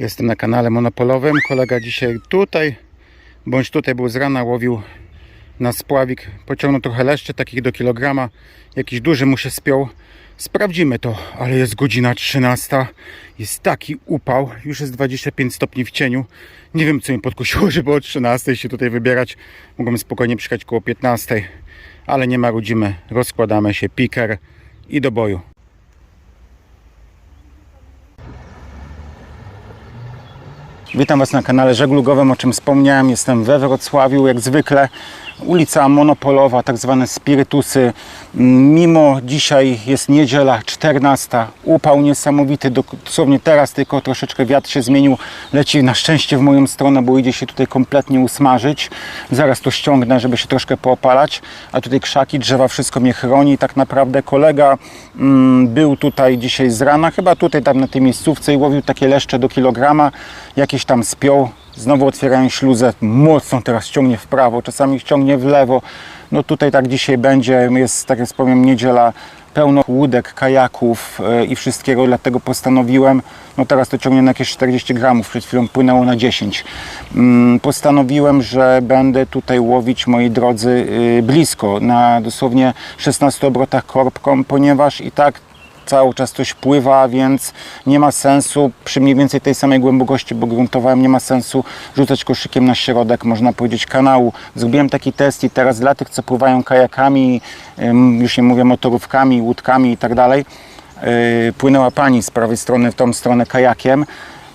Jestem na kanale monopolowym. Kolega dzisiaj tutaj, bądź tutaj był z rana, łowił na spławik. Pociągnął trochę leszczy, takich do kilograma. Jakiś duży mu się spiął. Sprawdzimy to, ale jest godzina 13. Jest taki upał. Już jest 25 stopni w cieniu. Nie wiem, co mi podkusiło, żeby o 13 się tutaj wybierać. Mogłem spokojnie przyjechać koło 15, ale nie marudzimy. Rozkładamy się, piker i do boju. Witam Was na kanale żeglugowym, o czym wspomniałem. Jestem we Wrocławiu, jak zwykle. Ulica Monopolowa, tak zwane spirytusy. Mimo dzisiaj jest niedziela 14, upał niesamowity, dosłownie teraz tylko troszeczkę wiatr się zmienił, leci na szczęście w moją stronę, bo idzie się tutaj kompletnie usmażyć. Zaraz to ściągnę, żeby się troszkę poopalać, a tutaj krzaki, drzewa, wszystko mnie chroni. Tak naprawdę kolega mm, był tutaj dzisiaj z rana, chyba tutaj tam na tej miejscówce i łowił takie leszcze do kilograma, jakieś tam spiął, Znowu otwierają śluzę, mocno teraz ciągnie w prawo, czasami ciągnie w lewo. No tutaj tak dzisiaj będzie, jest tak jak wspomniałem niedziela, pełno łódek, kajaków e, i wszystkiego, dlatego postanowiłem, no teraz to ciągnie na jakieś 40 gramów, przed chwilą płynęło na 10. Mm, Postanowiłem, że będę tutaj łowić, moi drodzy, y, blisko, na dosłownie 16 obrotach korbką, ponieważ i tak cały czas coś pływa, więc nie ma sensu przy mniej więcej tej samej głębokości, bo gruntowałem, nie ma sensu rzucać koszykiem na środek, można powiedzieć, kanału. Zrobiłem taki test i teraz dla tych, co pływają kajakami, już nie mówię motorówkami, łódkami i tak dalej, yy, płynęła pani z prawej strony w tą stronę kajakiem.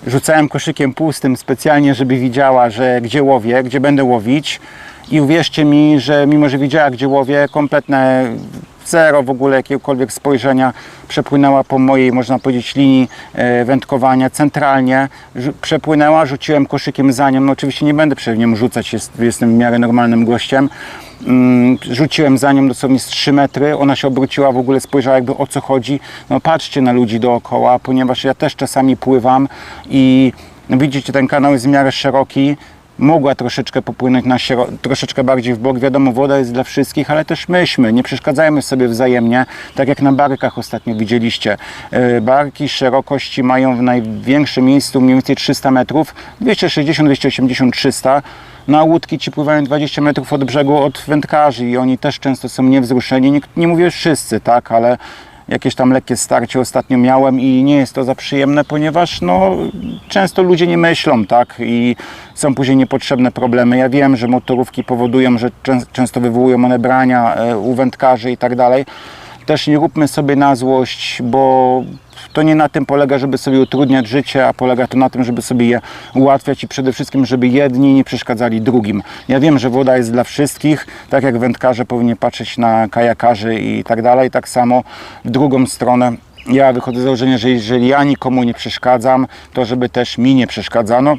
Rzucałem koszykiem pustym specjalnie, żeby widziała, że gdzie łowię, gdzie będę łowić. I uwierzcie mi, że mimo, że widziała, gdzie łowię, kompletne zero w ogóle jakiegokolwiek spojrzenia przepłynęła po mojej, można powiedzieć, linii e, wędkowania centralnie, przepłynęła, rzuciłem koszykiem za nią, no oczywiście nie będę przed nią rzucać, jest, jestem w miarę normalnym gościem, Mm, rzuciłem za nią dosłownie z 3 metry, ona się obróciła, w ogóle spojrzała jakby o co chodzi, no patrzcie na ludzi dookoła, ponieważ ja też czasami pływam i no widzicie, ten kanał jest w miarę szeroki, mogła troszeczkę popłynąć na troszeczkę bardziej w bok. Wiadomo, woda jest dla wszystkich, ale też myśmy, nie przeszkadzajmy sobie wzajemnie, tak jak na barkach ostatnio widzieliście. E, Barki szerokości mają w największym miejscu mniej więcej 300 metrów, 260, 280, 300. Na łódki ci pływają 20 metrów od brzegu od wędkarzy i oni też często są niewzruszeni. Nie, nie mówię wszyscy, tak, ale jakieś tam lekkie starcie ostatnio miałem i nie jest to za przyjemne, ponieważ no, często ludzie nie myślą, tak, i są później niepotrzebne problemy. Ja wiem, że motorówki powodują, że czę- często wywołują one brania e, u wędkarzy i tak dalej. Też nie róbmy sobie na złość, bo to nie na tym polega, żeby sobie utrudniać życie, a polega to na tym, żeby sobie je ułatwiać i przede wszystkim, żeby jedni nie przeszkadzali drugim. Ja wiem, że woda jest dla wszystkich, tak jak wędkarze powinni patrzeć na kajakarzy i tak dalej, tak samo w drugą stronę. Ja wychodzę z założenia, że jeżeli ja nikomu nie przeszkadzam, to żeby też mi nie przeszkadzano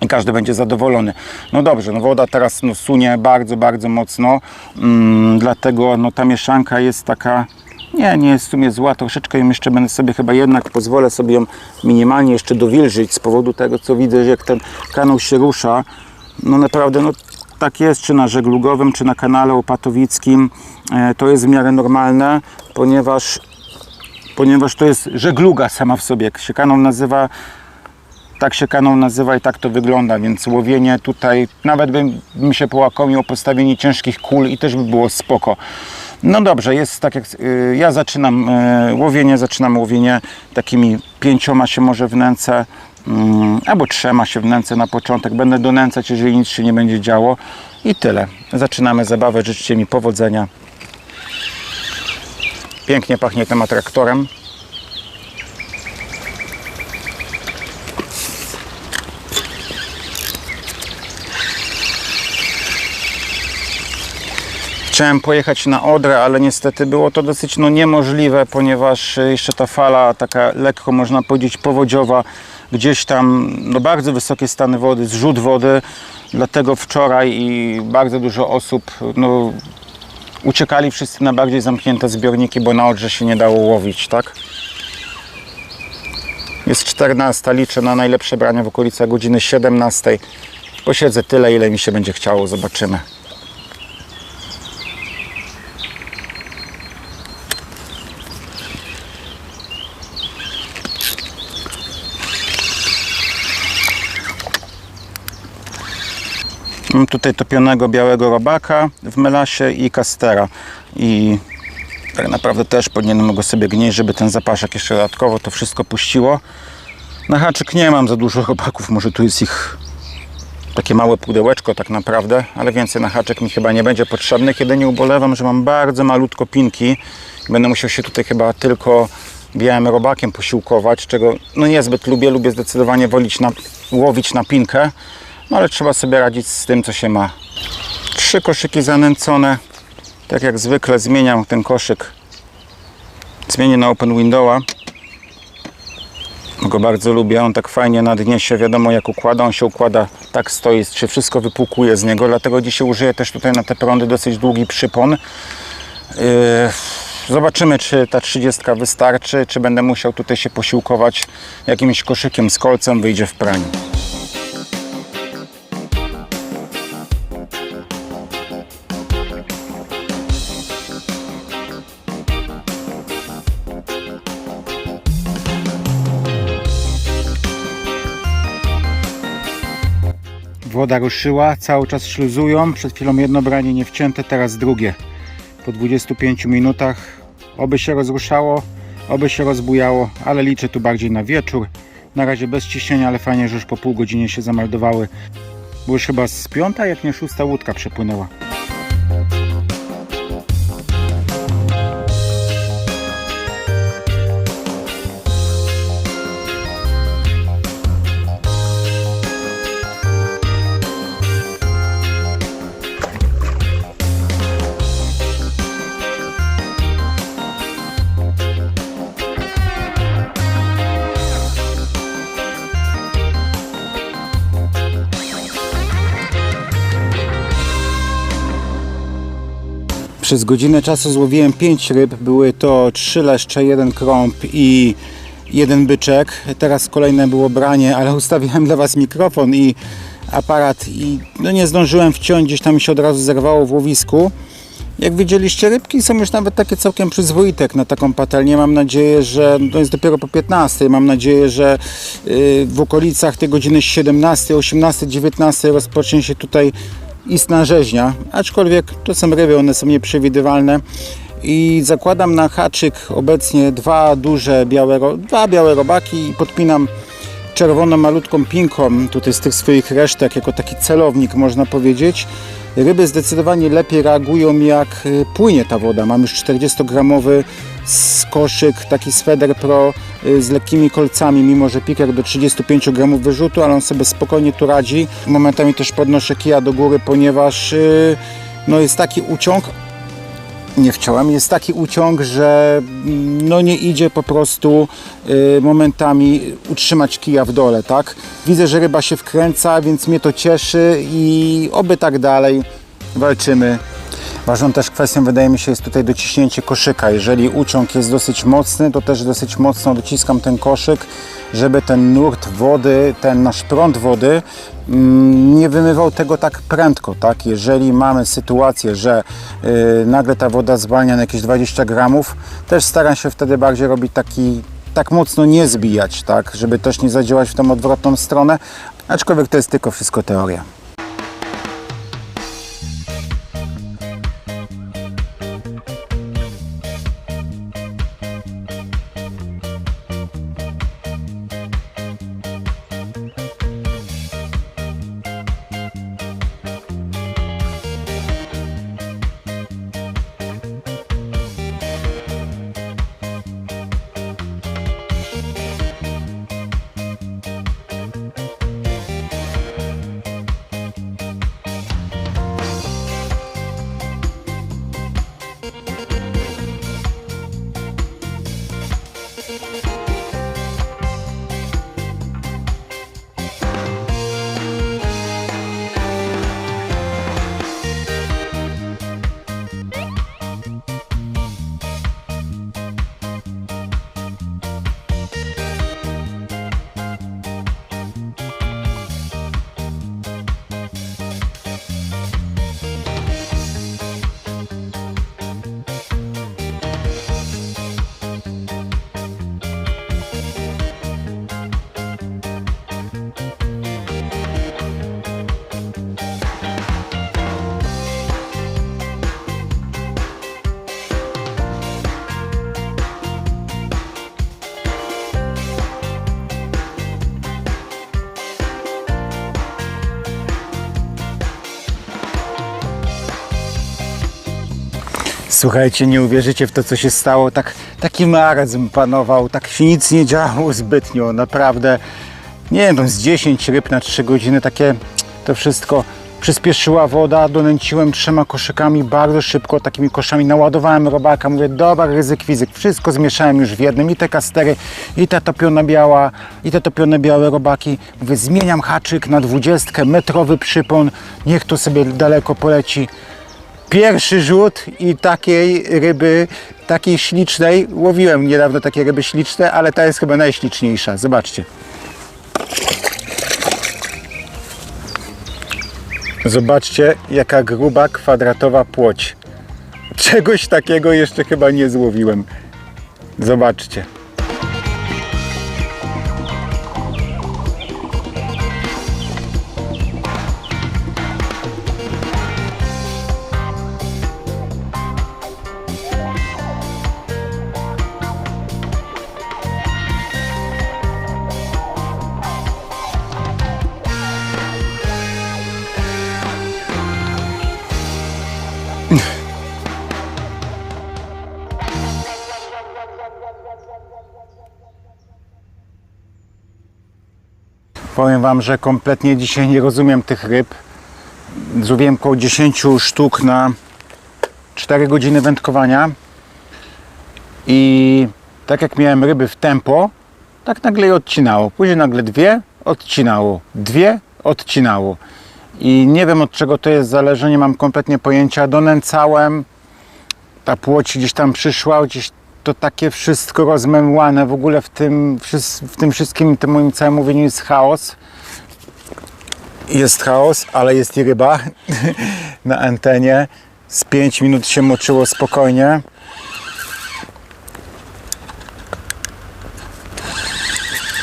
i każdy będzie zadowolony. No dobrze, no woda teraz no, sunie bardzo, bardzo mocno, mm, dlatego no, ta mieszanka jest taka, nie, nie jest w sumie zła, troszeczkę ją jeszcze będę sobie chyba jednak pozwolę sobie ją minimalnie jeszcze dowilżyć z powodu tego, co widzę, że jak ten kanał się rusza, no naprawdę, no tak jest, czy na żeglugowym, czy na kanale opatowickim, e, to jest w miarę normalne, ponieważ ponieważ to jest żegluga sama w sobie, jak się kanał nazywa, tak się kanał nazywa i tak to wygląda, więc łowienie tutaj, nawet bym, bym się połakomił o postawienie ciężkich kul i też by było spoko. No dobrze, jest tak jak y, ja zaczynam y, łowienie, zaczynam łowienie takimi pięcioma się może wnęcę, mm, albo trzema się wnęcę na początek. Będę donęcać, jeżeli nic się nie będzie działo i tyle. Zaczynamy zabawę, życzcie mi powodzenia. Pięknie pachnie tym atraktorem. Chciałem pojechać na Odrę, ale niestety było to dosyć no, niemożliwe, ponieważ jeszcze ta fala taka lekko można powiedzieć powodziowa, gdzieś tam no, bardzo wysokie stany wody, zrzut wody, dlatego wczoraj i bardzo dużo osób no, uciekali wszyscy na bardziej zamknięte zbiorniki, bo na Odrze się nie dało łowić, tak? Jest 14, liczę na najlepsze brania w okolicach godziny 17. Posiedzę tyle, ile mi się będzie chciało, zobaczymy. Mam tutaj topionego białego robaka w melasie i kastera. I tak naprawdę też powinienem go sobie gnieść, żeby ten zapaszek jeszcze dodatkowo to wszystko puściło. Na haczyk nie mam za dużo robaków, może tu jest ich takie małe pudełeczko tak naprawdę, ale więcej na haczyk mi chyba nie będzie potrzebny. Kiedy nie ubolewam, że mam bardzo malutko pinki. Będę musiał się tutaj chyba tylko białym robakiem posiłkować, czego no niezbyt lubię. Lubię zdecydowanie wolić na, łowić na pinkę, no ale trzeba sobie radzić z tym, co się ma. Trzy koszyki zanęcone. Tak jak zwykle zmieniam ten koszyk. Zmienię na Open Window'a. Go bardzo lubię, on tak fajnie na dnie się, wiadomo jak układa, on się układa, tak stoi, się wszystko wypłukuje z niego, dlatego dzisiaj użyję też tutaj na te prądy dosyć długi przypon. Yy, Zobaczymy, czy ta 30 wystarczy, czy będę musiał tutaj się posiłkować jakimś koszykiem z kolcem, wyjdzie w praniu. Woda ruszyła, cały czas śluzują. Przed chwilą jedno branie nie wcięte, teraz drugie. Po 25 minutach oby się rozruszało, oby się rozbujało, ale liczę tu bardziej na wieczór. Na razie bez ciśnienia, ale fajnie, że już po pół godzinie się zameldowały. Bo już chyba z piąta, jak nie szósta łódka przepłynęła. Przez godzinę czasu złowiłem 5 ryb. Były to 3 leszcze, jeden krąb i jeden byczek. Teraz kolejne było branie, ale ustawiłem dla Was mikrofon i aparat i no nie zdążyłem wciąć, gdzieś tam się od razu zerwało w łowisku. Jak widzieliście, rybki są już nawet takie całkiem przyzwoite jak na taką patelnię. Mam nadzieję, że to jest dopiero po 15. Mam nadzieję, że y, w okolicach tej godziny 17, 18, 19 rozpocznie się tutaj istna rzeźnia. Aczkolwiek to są ryby, one są nieprzewidywalne. I zakładam na haczyk obecnie dwa duże białe, dwa białe robaki i podpinam czerwoną malutką pinką tutaj z tych swoich resztek jako taki celownik można powiedzieć. Ryby zdecydowanie lepiej reagują jak y, płynie ta woda. Mam już 40-gramowy z koszyk, taki Sweder Pro y, z lekkimi kolcami, mimo że piker do 35 gramów wyrzutu, ale on sobie spokojnie tu radzi. Momentami też podnoszę kija do góry, ponieważ y, no jest taki uciąg, nie wciąłem. Jest taki uciąg, że mm, no nie idzie po prostu y, momentami utrzymać kija w dole, tak? Widzę, że ryba się wkręca, więc mnie to cieszy i oby tak dalej walczymy. Ważną też kwestią wydaje mi się jest tutaj dociśnięcie koszyka. Jeżeli uciąg jest dosyć mocny, to też dosyć mocno dociskam ten koszyk, żeby ten nurt wody, ten nasz prąd wody mm, nie wymywał tego tak prędko, tak? Jeżeli mamy sytuację, że y, nagle ta woda zwalnia na jakieś 20 gramów, też staram się wtedy bardziej robić taki tak mocno nie zbijać, tak? Żeby też nie zadziałać w tą odwrotną stronę, aczkolwiek to jest tylko wszystko teoria. Słuchajcie, nie uwierzycie w to, co się stało. Tak, taki marazm panował, tak się nic nie działo zbytnio. Naprawdę, nie wiem, z 10 ryb na 3 godziny, takie to wszystko. Przyspieszyła woda, donęciłem trzema koszykami bardzo szybko, takimi koszami naładowałem robaka, mówię, dobra, ryzyk fizyk, wszystko zmieszałem już w jednym, i te kastery, i te topione biała, i te topione białe robaki, mówię, zmieniam haczyk na dwudziestkę, metrowy przypon, niech to sobie daleko poleci, Pierwszy rzut i takiej ryby, takiej ślicznej, łowiłem niedawno takie ryby śliczne, ale ta jest chyba najśliczniejsza. Zobaczcie. Zobaczcie, jaka gruba, kwadratowa płoć. Czegoś takiego jeszcze chyba nie złowiłem. Zobaczcie. Powiem Wam, że kompletnie dzisiaj nie rozumiem tych ryb. Złowiłem około 10 sztuk na 4 godziny wędkowania i tak jak miałem ryby w tempo, tak nagle je odcinało. Później nagle dwie, odcinało. Dwie, odcinało. I nie wiem od czego to jest zależy, nie mam kompletnie pojęcia. Donęcałem, ta płoć gdzieś tam przyszła, gdzieś to takie wszystko rozmemłane. W ogóle w tym, w tym wszystkim, tym moim całym mówieniu jest chaos. Jest chaos, ale jest i ryba na antenie. Z 5 minut się moczyło spokojnie.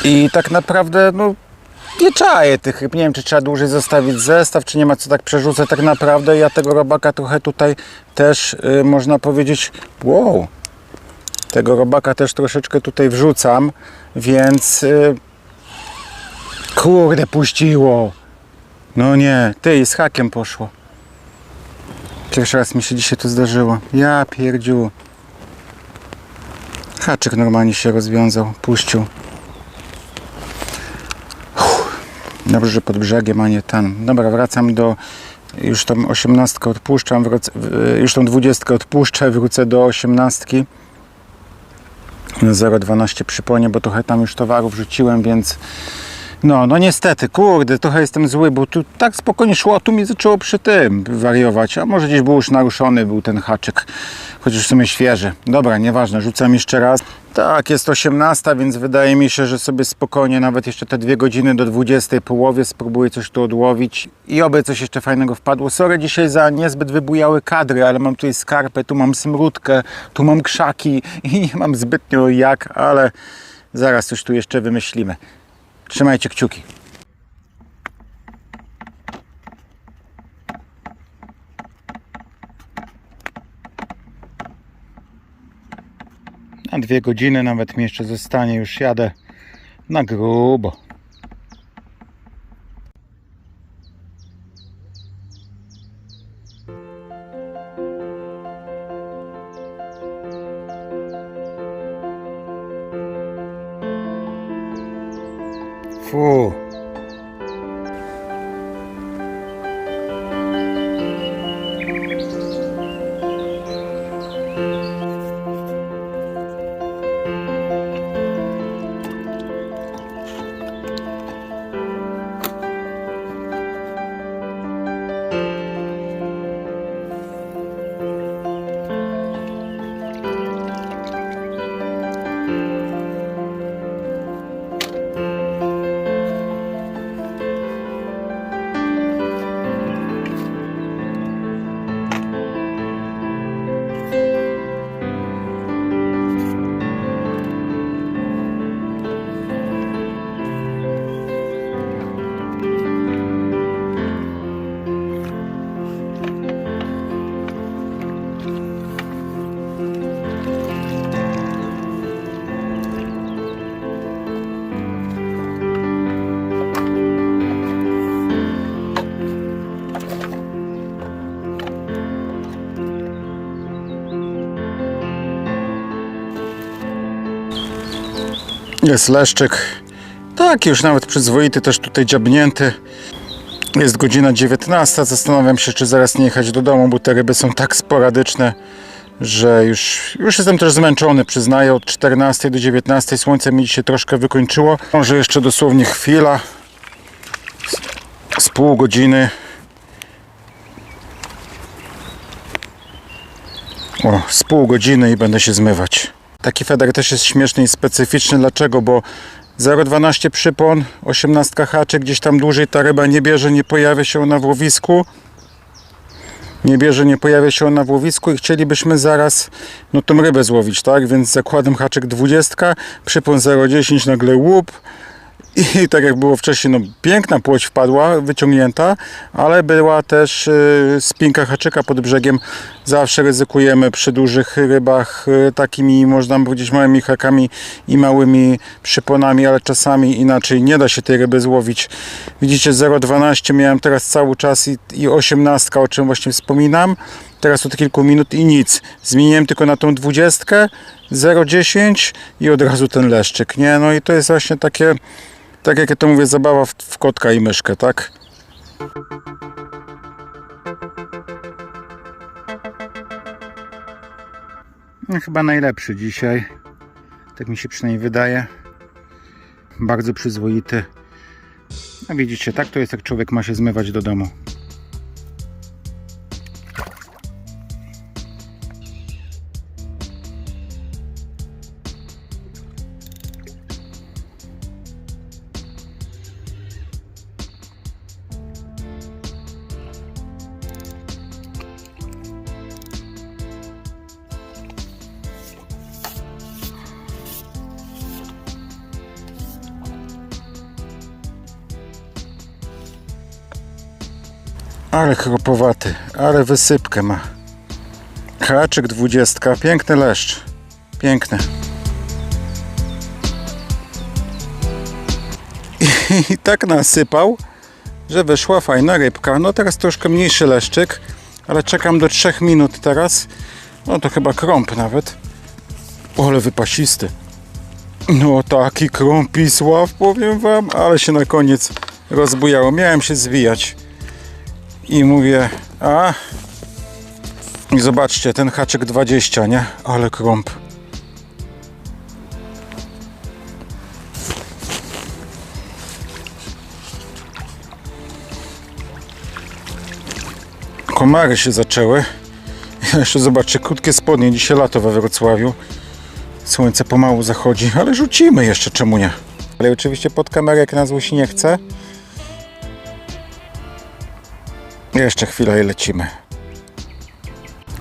I tak naprawdę, no, nie czaję tych ryb. Nie wiem, czy trzeba dłużej zostawić zestaw, czy nie ma co tak przerzucać. Tak naprawdę ja tego robaka trochę tutaj też, y, można powiedzieć, wow, tego robaka też troszeczkę tutaj wrzucam, więc y, kurde puściło. No nie, ty z hakiem poszło. Pierwszy raz mi się dzisiaj to zdarzyło. Ja pierdziu. Haczyk normalnie się rozwiązał, puścił. Uff, Dobrze, że pod brzegiem, a nie tam. Dobra, wracam do. Już tą osiemnastkę odpuszczam, wrac, w- już tą dwudziestkę odpuszczę, wrócę do osiemnastki. 0,12 przypomnę, bo trochę tam już towarów rzuciłem, więc no, no niestety, kurde, trochę jestem zły, bo tu tak spokojnie szło, a tu mi zaczęło przy tym wariować, a może gdzieś był już naruszony był ten haczyk, chociaż w sumie świeży. Dobra, nieważne, rzucam jeszcze raz. Tak, jest 18, więc wydaje mi się, że sobie spokojnie, nawet jeszcze te dwie godziny do 20 połowie spróbuję coś tu odłowić i oby coś jeszcze fajnego wpadło. Sorry dzisiaj za niezbyt wybujałe kadry, ale mam tutaj skarpę, tu mam smródkę, tu mam krzaki i nie mam zbytnio jak, ale zaraz coś tu jeszcze wymyślimy. Trzymajcie kciuki. Na dwie godziny nawet mi jeszcze zostanie, już jadę na grubo. Jest leszczyk. Taki już nawet przyzwoity, też tutaj dziabnięty. Jest godzina 19. Zastanawiam się, czy zaraz nie jechać do domu, bo te ryby są tak sporadyczne, że już, już jestem też zmęczony, przyznaję. Od 14 do 19 słońce mi się troszkę wykończyło. Może jeszcze dosłownie chwila, z, z pół godziny. O, z pół godziny i będę się zmywać. Taki feder też jest śmieszny i specyficzny. Dlaczego? Bo 0,12 przypon, 18 haczyk, gdzieś tam dłużej ta ryba nie bierze, nie pojawia się na łowisku. Nie bierze, nie pojawia się na łowisku i chcielibyśmy zaraz no, tą rybę złowić, tak? Więc zakładam haczyk 20, przypon 0,10, nagle łup. I tak jak było wcześniej, no, piękna płoć wpadła, wyciągnięta, ale była też y, spinka haczyka pod brzegiem. Zawsze ryzykujemy przy dużych rybach y, takimi, można powiedzieć, małymi hakami i małymi przyponami, ale czasami inaczej nie da się tej ryby złowić. Widzicie 0,12 miałem teraz cały czas i, i 18, o czym właśnie wspominam. Teraz od kilku minut i nic. Zmieniłem tylko na tą 20, 0,10 i od razu ten leszczyk, nie? No i to jest właśnie takie tak jak ja to mówię, zabawa w, w kotka i myszkę, tak? No, chyba najlepszy dzisiaj. Tak mi się przynajmniej wydaje. Bardzo przyzwoity. A widzicie, tak to jest, jak człowiek ma się zmywać do domu. Ale chropowaty, ale wysypkę ma. Haczyk dwudziestka, piękny leszcz. Piękny. I, I tak nasypał, że wyszła fajna rybka. No teraz troszkę mniejszy leszczyk, ale czekam do 3 minut teraz. No to chyba krąb nawet. O, ale wypasisty. No taki krąpisław, powiem wam, ale się na koniec rozbujało. Miałem się zwijać i mówię, a i zobaczcie, ten haczyk 20, nie? Ale krąb. Komary się zaczęły. Jeszcze zobaczcie, krótkie spodnie, dzisiaj lato we Wrocławiu. Słońce pomału zachodzi, ale rzucimy jeszcze, czemu nie? Ale oczywiście pod kamerę, jak na zło się nie chce. Jeszcze chwilę i lecimy.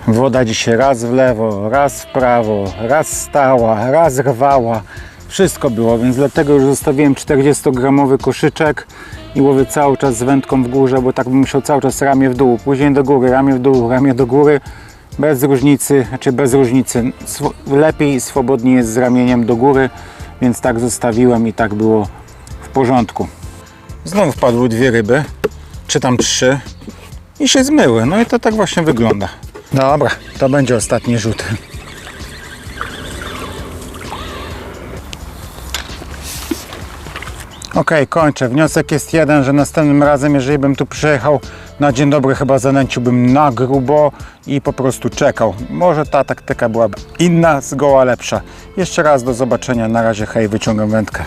Woda dzisiaj raz w lewo, raz w prawo, raz stała, raz rwała. Wszystko było, więc dlatego już zostawiłem 40-gramowy koszyczek i łowię cały czas z wędką w górze, bo tak bym musiał cały czas ramię w dół, później do góry, ramię w dół, ramię do góry. Bez różnicy, znaczy bez różnicy. Lepiej i swobodnie jest z ramieniem do góry, więc tak zostawiłem i tak było w porządku. Znowu wpadły dwie ryby, czy tam trzy i się zmyły. No i to tak właśnie wygląda. Dobra, to będzie ostatni rzut. Ok, kończę. Wniosek jest jeden, że następnym razem, jeżeli bym tu przyjechał na dzień dobry, chyba zanęciłbym na grubo i po prostu czekał. Może ta taktyka byłaby inna, zgoła lepsza. Jeszcze raz do zobaczenia. Na razie, hej, wyciągam wędkę.